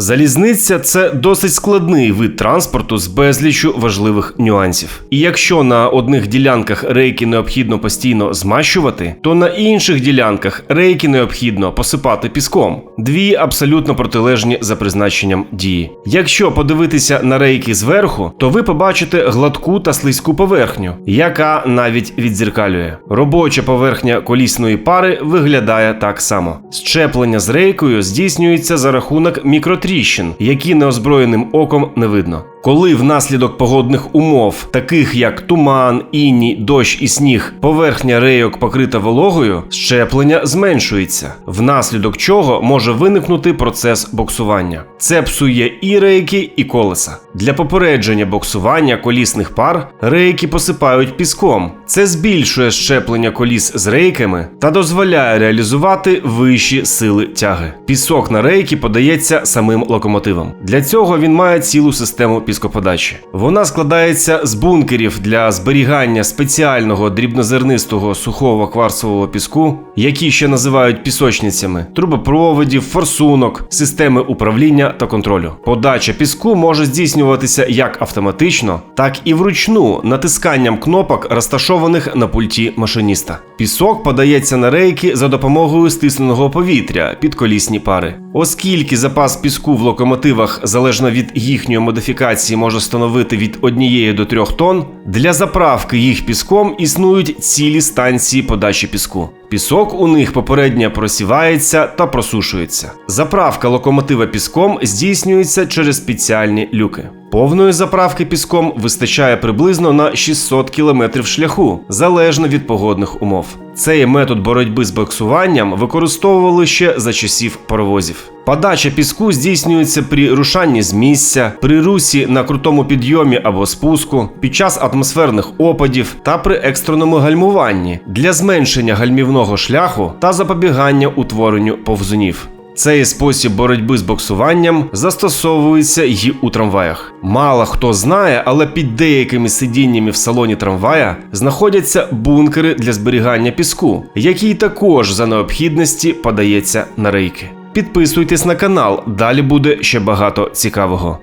Залізниця це досить складний вид транспорту з безліччю важливих нюансів. І якщо на одних ділянках рейки необхідно постійно змащувати, то на інших ділянках рейки необхідно посипати піском. Дві абсолютно протилежні за призначенням дії. Якщо подивитися на рейки зверху, то ви побачите гладку та слизьку поверхню, яка навіть відзеркалює. Робоча поверхня колісної пари виглядає так само. Щеплення з рейкою здійснюється за рахунок мікротріщин, які неозброєним оком не видно. Коли внаслідок погодних умов, таких як туман, іній, дощ і сніг, поверхня рейок покрита вологою, щеплення зменшується, внаслідок чого може виникнути процес боксування. Це псує і рейки, і колеса. Для попередження боксування колісних пар рейки посипають піском. Це збільшує щеплення коліс з рейками та дозволяє реалізувати вищі сили тяги. Пісок на рейки подається самим локомотивом. Для цього він має цілу систему піскоподачі. Вона складається з бункерів для зберігання спеціального дрібнозернистого сухого кварцового піску, які ще називають пісочницями, трубопроводів, форсунок, системи управління та контролю. Подача піску може здійснюватися як автоматично, так і вручну натисканням кнопок, розташованих на пульті машиніста. Пісок подається на рейки за допомогою стисненого повітря під колісні пари. Оскільки запас піску в локомотивах залежно від їхньої модифікації може становити від 1 до 3 тонн, для заправки їх піском існують цілі станції подачі піску. Пісок у них попередньо просівається та просушується. Заправка локомотива піском здійснюється через спеціальні люки. Повної заправки піском вистачає приблизно на 600 км шляху, залежно від погодних умов. Цей метод боротьби з боксуванням використовували ще за часів паровозів. Подача піску здійснюється при рушанні з місця, при русі на крутому підйомі або спуску, під час атмосферних опадів та при екстреному гальмуванні для зменшення гальмівного шляху та запобігання утворенню повзунів. Цей спосіб боротьби з боксуванням застосовується й у трамваях. Мало хто знає, але під деякими сидіннями в салоні трамвая знаходяться бункери для зберігання піску, який також за необхідності подається на рейки. Підписуйтесь на канал, далі буде ще багато цікавого.